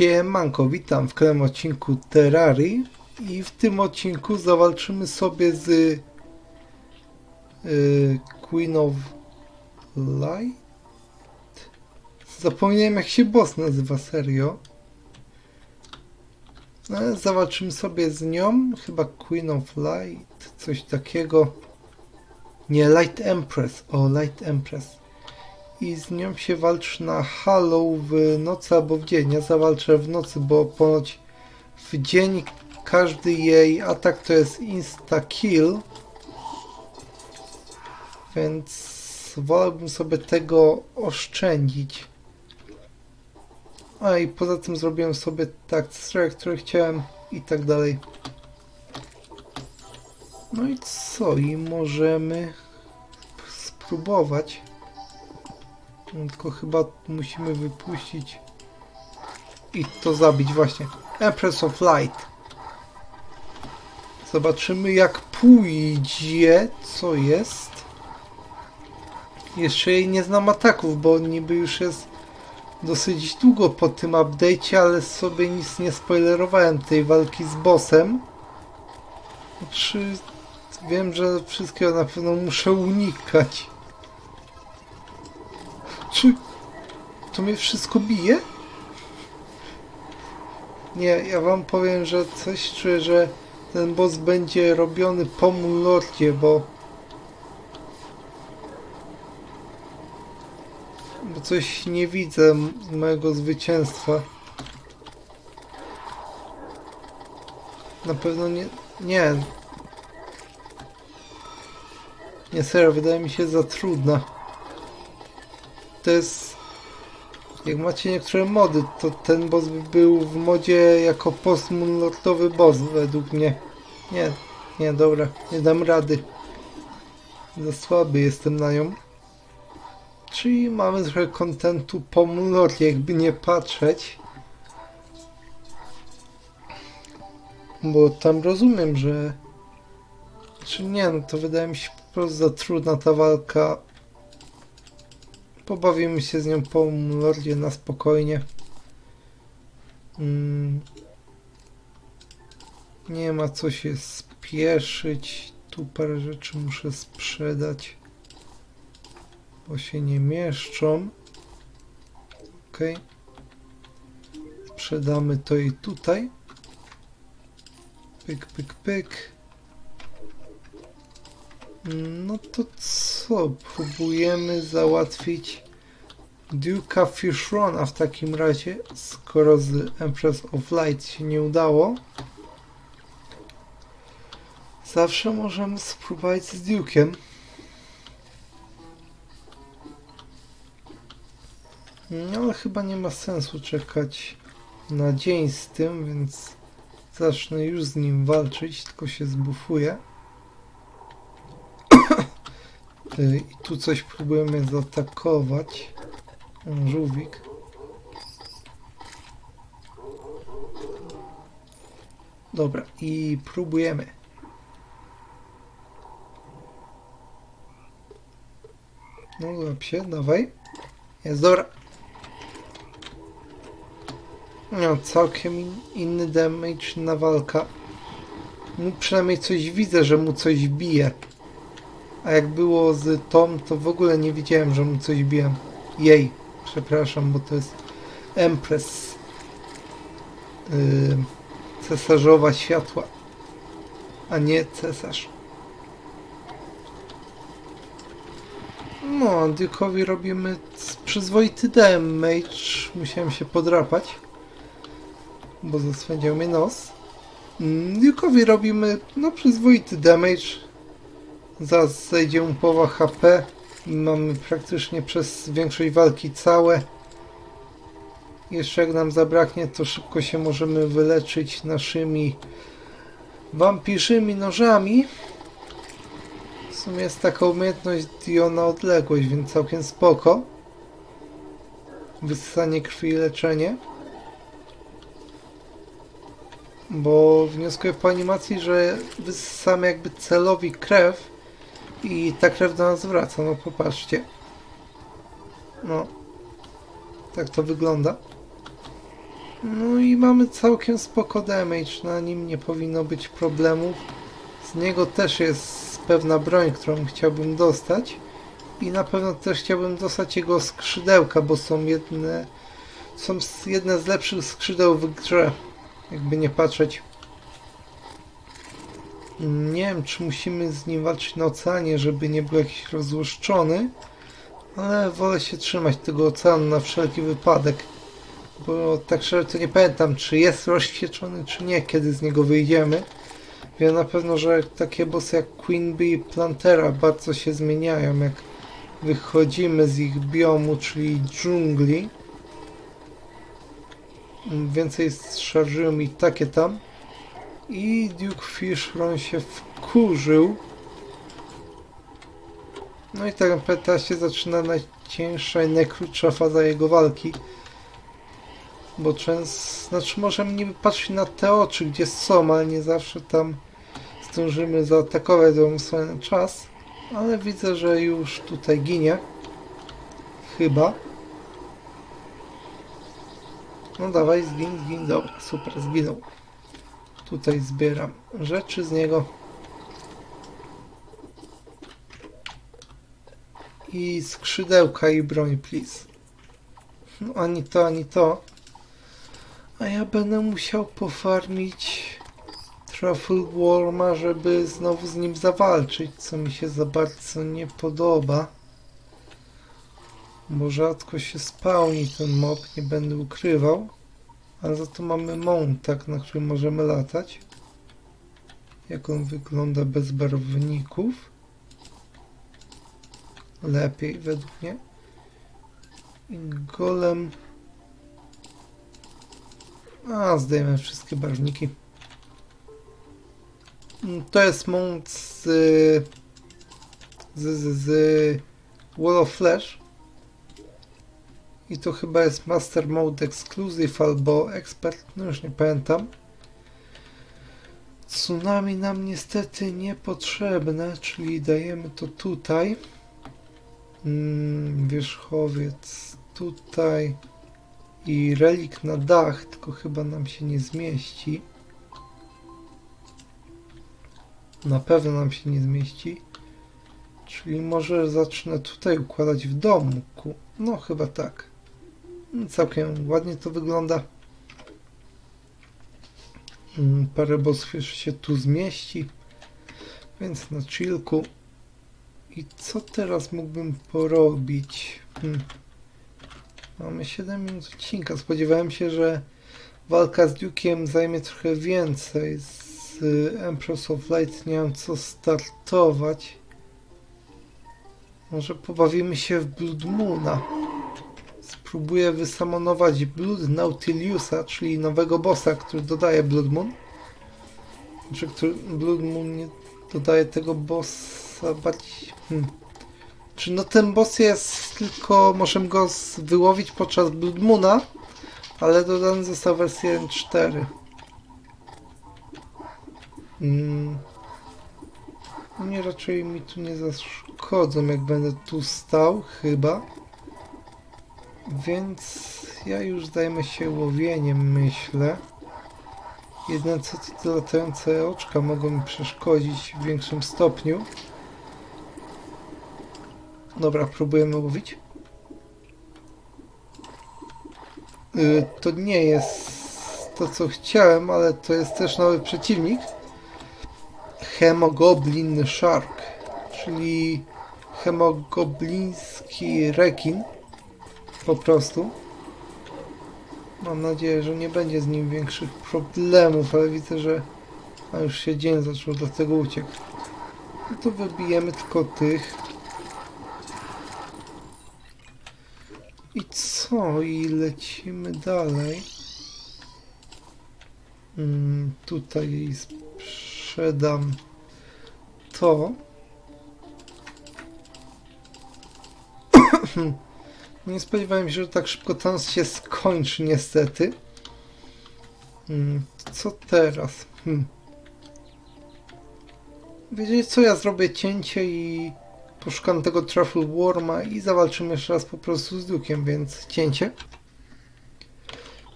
Siemanko, witam w kolejnym odcinku Terrarii i w tym odcinku zawalczymy sobie z y, Queen of Light? Zapomniałem jak się boss nazywa, serio. No, Ale zawalczymy sobie z nią, chyba Queen of Light, coś takiego. Nie, Light Empress, o Light Empress i z nią się walczy na Hallow w nocy albo w dzień. Ja zawalczę w nocy, bo ponoć w dzień każdy jej atak to jest insta-kill. Więc wolałbym sobie tego oszczędzić. A i poza tym zrobiłem sobie tak stroje, które chciałem i tak dalej. No i co? I możemy spróbować. No, Tylko chyba musimy wypuścić i to zabić właśnie. Empress of Light. Zobaczymy jak pójdzie, co jest. Jeszcze jej nie znam ataków, bo niby już jest dosyć długo po tym update'cie, ale sobie nic nie spoilerowałem tej walki z bossem. Znaczy, wiem, że wszystkiego na pewno muszę unikać. Czy to mnie wszystko bije? Nie, ja wam powiem, że coś czuję, że ten boss będzie robiony po Mulordzie, bo... Bo coś nie widzę mojego zwycięstwa. Na pewno nie... Nie. Nie, serio, wydaje mi się za trudna to jest... Jak macie niektóre mody, to ten boss by był w modzie jako postmulordowy boss według mnie. Nie, nie, dobra, nie dam rady. Za słaby jestem na nią. Czyli mamy trochę kontentu po mulordzie, jakby nie patrzeć. Bo tam rozumiem, że... Czy nie, no to wydaje mi się po prostu za trudna ta walka Pobawimy się z nią po Lordzie na spokojnie. Mm. Nie ma co się spieszyć. Tu parę rzeczy muszę sprzedać, bo się nie mieszczą. Ok. Sprzedamy to i tutaj. Pyk, pyk, pyk. No to co? Próbujemy załatwić Duke'a Fishrona w takim razie, skoro z Empress of Light się nie udało. Zawsze możemy spróbować z Duke'em. No ale chyba nie ma sensu czekać na dzień z tym, więc zacznę już z nim walczyć, tylko się zbufuję. I tu coś próbujemy zaatakować. Żółwik. Dobra, i próbujemy. No, łap się, dawaj. Jest, dobra. No, całkiem in, inny damage na walka. No, przynajmniej coś widzę, że mu coś bije. A jak było z Tom, to w ogóle nie widziałem, że mu coś biłem. Jej, przepraszam, bo to jest Empress. Yy, cesarzowa światła, a nie cesarz. No, Duke'owi robimy przyzwoity damage. Musiałem się podrapać, bo zaswędział mnie nos. Mm, Duke'owi robimy, no, przyzwoity damage. Zaraz zejdzie mu połowa HP i mamy praktycznie przez większość walki całe. Jeszcze jak nam zabraknie, to szybko się możemy wyleczyć naszymi wampirzymi nożami. W sumie jest taka umiejętność Dio na odległość, więc całkiem spoko. Wysysanie krwi i leczenie. Bo wnioskuję po animacji, że wysysamy jakby celowi krew i ta krew do nas wraca, no popatrzcie. No. Tak to wygląda. No i mamy całkiem spoko damage, na nim nie powinno być problemów. Z niego też jest pewna broń, którą chciałbym dostać. I na pewno też chciałbym dostać jego skrzydełka, bo są jedne, są jedne z lepszych skrzydeł w grze. Jakby nie patrzeć. Nie wiem, czy musimy z nim walczyć na oceanie, żeby nie był jakiś rozłuszczony, ale wolę się trzymać tego oceanu na wszelki wypadek. Bo tak szczerze to nie pamiętam, czy jest rozświetlony, czy nie, kiedy z niego wyjdziemy. Wiem na pewno, że takie bossy jak Queen Bee i Plantera bardzo się zmieniają, jak wychodzimy z ich biomu, czyli dżungli. Więcej szarżyły mi takie tam. I Duke Fishron się wkurzył. No i tak naprawdę się zaczyna najcięższa i najkrótsza faza jego walki. Bo często, znaczy możemy niby patrzeć na te oczy, gdzie są, ale nie zawsze tam zdążymy zaatakować stronę na czas. Ale widzę, że już tutaj ginie. Chyba. No dawaj, zgin, zgin, dobra, super, zginął. Tutaj zbieram rzeczy z niego. I skrzydełka i broń, please. No, ani to, ani to. A ja będę musiał pofarmić Truffle Worma, żeby znowu z nim zawalczyć, co mi się za bardzo nie podoba. Bo rzadko się spełni ten mob, nie będę ukrywał. Ale za to mamy mątak, na którym możemy latać. Jak on wygląda bez barwników. Lepiej według mnie. I golem. A, zdejmę wszystkie barwniki. Mm, To jest mount z, z, z, z Wall of Flash. I to chyba jest Master Mode Exclusive albo Expert, no już nie pamiętam. Tsunami nam niestety niepotrzebne, czyli dajemy to tutaj. Mm, wierzchowiec tutaj. I relik na dach, tylko chyba nam się nie zmieści. Na pewno nam się nie zmieści. Czyli może zacznę tutaj układać w domku. No chyba tak. Mm, Całkiem ładnie to wygląda. Mm, Parę bossów się tu zmieści. Więc na chillku. I co teraz mógłbym porobić? Hmm. Mamy 7 minut odcinka. Spodziewałem się, że walka z Duke'iem zajmie trochę więcej. Z y, Empress of Light nie mam co startować. Może pobawimy się w Blood Moona. Spróbuję wysamonować Blood Nautiliusa, czyli nowego bossa, który dodaje Blood Moon. Znaczy, który Blood Moon nie dodaje tego bossa bardziej... Hmm. Czy no ten boss jest tylko... Możemy go wyłowić podczas Blood Moona, ale dodany został wersję 1.4. Mm. Nie, raczej mi tu nie zaszkodzą, jak będę tu stał, chyba. Więc ja już zajmę się łowieniem, myślę. Jedyne co te latające oczka mogą mi przeszkodzić w większym stopniu. Dobra, próbujemy łowić. Y, to nie jest to co chciałem, ale to jest też nowy przeciwnik. Hemogoblin Shark, czyli hemogobliński rekin. Po prostu. Mam nadzieję, że nie będzie z nim większych problemów, ale widzę, że a już się dzień zaczął, dlatego uciekł. No to wybijemy tylko tych. I co? I lecimy dalej. Mm, tutaj sprzedam to. Nie spodziewałem się, że tak szybko ten się skończy, niestety. Mm, co teraz? Hmm. Co, ja zrobię cięcie i poszukam tego Truffle Worma i zawalczymy jeszcze raz po prostu z Dukiem, więc cięcie.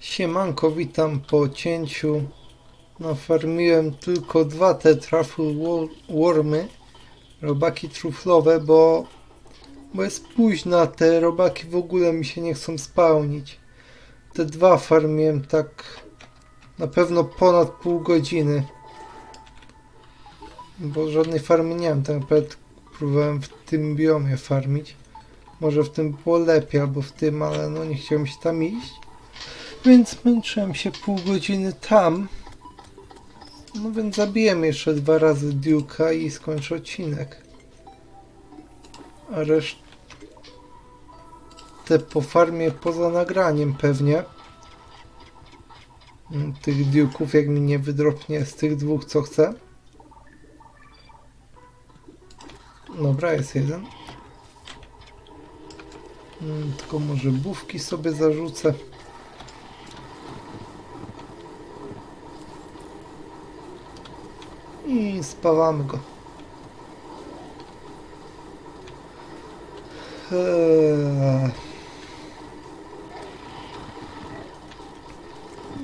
Siemanko, witam po cięciu. Nafarmiłem tylko dwa te truffle wor- wormy, robaki truflowe, bo, bo jest późno, te robaki w ogóle mi się nie chcą spełnić. Te dwa farmiłem tak na pewno ponad pół godziny. Bo żadnej farmy nie mam, tak naprawdę próbowałem w tym biomie farmić. Może w tym było lepiej, albo w tym, ale no nie chciałem się tam iść. Więc męczyłem się pół godziny tam. No więc zabiję jeszcze dwa razy Duke'a i skończę odcinek. A resztę po farmie poza nagraniem pewnie. Mm, Tych Duke'ów jak mi nie wydropnie z tych dwóch co chcę. Dobra, jest jeden. Mm, Tylko może bufki sobie zarzucę. I spawamy go. Eee.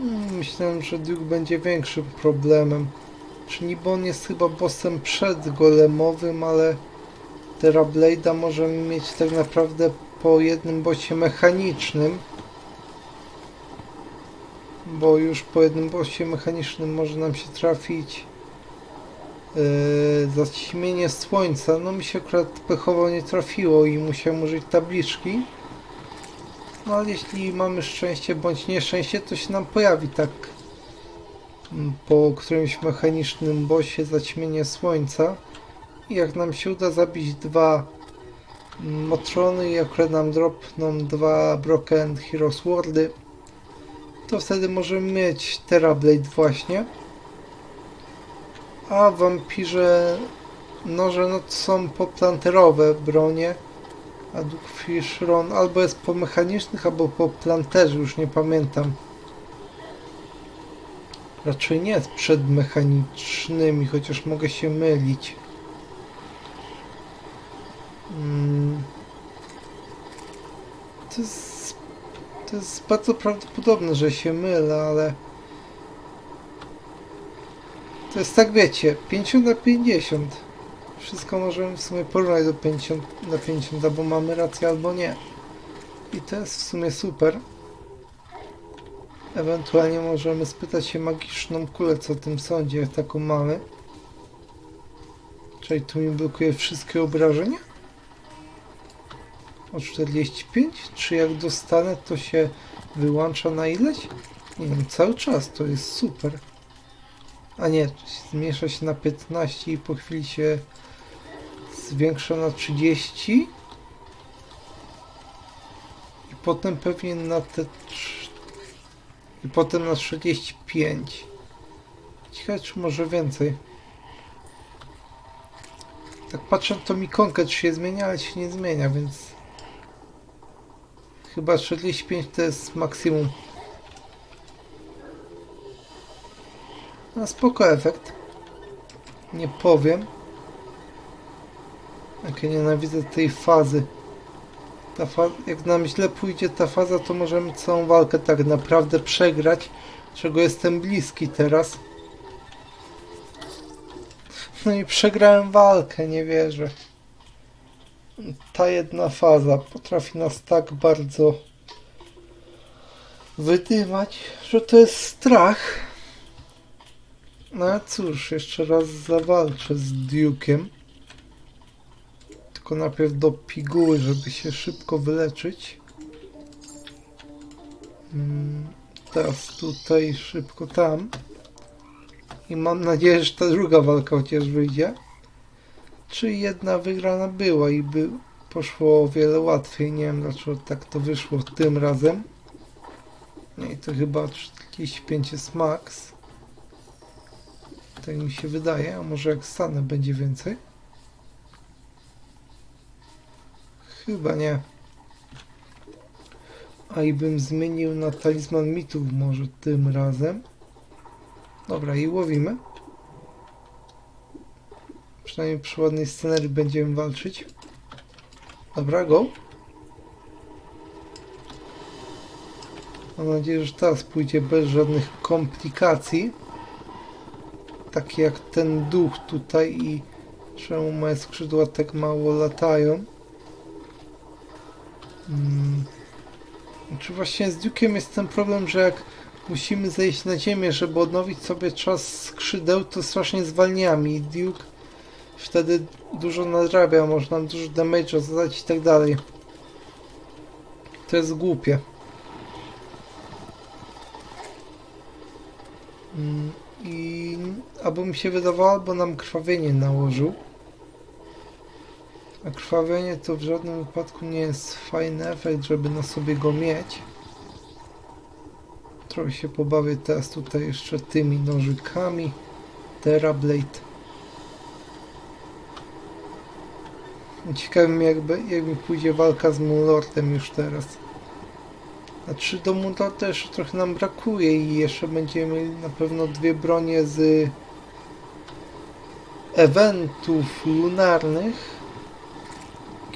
Mm, Myślałem, że Duke będzie większym problemem. Czy niby on jest chyba bossem przedgolemowym, ale Terablade'a możemy mieć tak naprawdę po jednym bossie mechanicznym. Bo już po jednym bossie mechanicznym może nam się trafić yy, zaćmienie słońca. No mi się akurat pechowo nie trafiło i musiałem użyć tabliczki. No ale jeśli mamy szczęście bądź nieszczęście, to się nam pojawi tak mm, po którymś mechanicznym bossie zaćmienie słońca. I jak nam się uda zabić dwa mm, Motrony i akurat nam dropną dwa Broken Heroes Wordy, to wtedy możemy mieć Terrablade właśnie. A wampirze noże no to są poplanterowe bronie, a Dukefish Ron albo jest po mechanicznych, albo po planterze, już nie pamiętam. Raczej nie jest przed mechanicznymi, chociaż mogę się mylić. Mm. To jest, to jest bardzo prawdopodobne, że się mylę, ale to jest tak wiecie, 50 na 50. Wszystko możemy w sumie porównać do 50 na 50, albo mamy rację, albo nie. I to jest w sumie super. Ewentualnie możemy spytać się magiczną kulę, co o tym sądzi, jak taką mamy. Czyli tu mi blokuje wszystkie obrażenia? O 45? Czy jak dostanę, to się wyłącza na ileś? Nie wiem, cały czas, to jest super. A nie, zmniejsza się na 15 i po chwili się zwiększa na 30. I potem pewnie na te... I potem na 45. Ciekawe, czy może więcej. Tak patrzę, to mi ikonkę się zmienia, ale się nie zmienia, więc... Chyba 45 to jest maksimum. No spoko efekt. Nie powiem. Jak ja nienawidzę tej fazy. Ta fa jak nam źle pójdzie ta faza, to możemy całą walkę tak naprawdę przegrać, czego jestem bliski teraz. No i przegrałem walkę, nie wierzę. Ta jedna faza potrafi nas tak bardzo wydymać, że to jest strach. No a cóż, jeszcze raz zawalczę z Duke'em. Tylko najpierw do piguły, żeby się szybko wyleczyć. Mm, Teraz tutaj, szybko tam. I mam nadzieję, że ta druga walka chociaż wyjdzie. Czy jedna wygrana była i by poszło o wiele łatwiej. Nie wiem dlaczego tak to wyszło tym razem. No i to chyba 45 jest max. Tak mi się wydaje, a może jak stanę będzie więcej? Chyba nie. A i bym zmienił na talizman mitów może tym razem. Dobra, i łowimy. Przynajmniej przy ładnej scenerii będziemy walczyć. Dobra, go. Mam nadzieję, że teraz pójdzie bez żadnych komplikacji. Takie jak ten duch tutaj i czemu moje skrzydła tak mało latają. Mm. Czy właśnie z Duke'em jest ten problem, że jak musimy zejść na ziemię, żeby odnowić sobie czas skrzydeł, to strasznie zwalniamy i Duke wtedy dużo nadrabia, może nam dużo damage'a zadać i tak dalej. To jest głupie. Mm, I albo mi się wydawało, albo nam krwawienie nałożył. A krwawienie to w żadnym wypadku nie jest fajny efekt, żeby na sobie go mieć. Trochę się pobawię teraz tutaj jeszcze tymi nożykami. Terablade. Ciekawe jakby, jak mi pójdzie walka z Moonlordem już teraz. Znaczy do Moonlorda jeszcze trochę nam brakuje i jeszcze będziemy mieli na pewno dwie bronie z eventów lunarnych.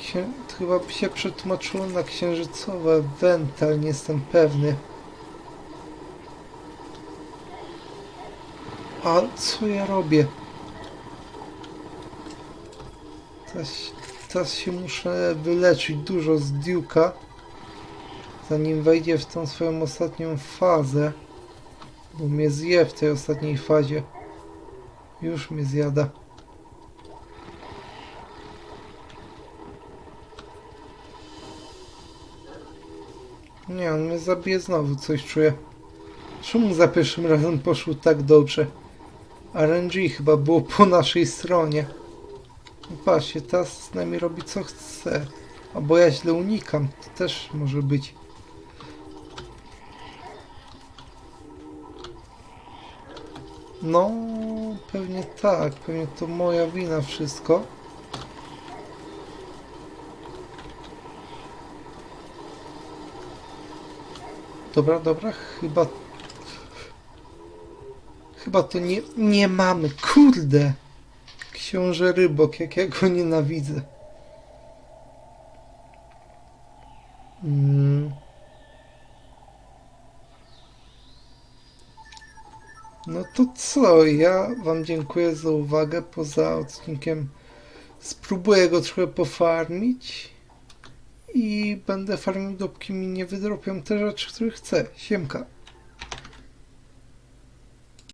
Księ... chyba się przetłumaczyło na księżycowe eventy, ale nie jestem pewny. A co ja robię? Teraz, teraz się muszę wyleczyć dużo z Duke'a, zanim wejdzie w tą swoją ostatnią fazę, bo mnie zje w tej ostatniej fazie. Już mnie zjada. Nie, on mnie zabije znowu, coś czuję. Czemu za pierwszym razem poszło tak dobrze? RNG chyba było po naszej stronie. No Patrzcie, teraz z nami robi co chce. Albo ja źle unikam, to też może być. No, pewnie tak, pewnie to moja wina wszystko. Dobra, dobra, chyba... Chyba to nie... Nie mamy, kurde! Książę Rybok, jak ja go nienawidzę. Mm. No to co? Ja Wam dziękuję za uwagę. Poza odcinkiem spróbuję go trochę pofarmić i będę farmił dopóki mi nie wydropią te rzeczy, które chcę. Siemka.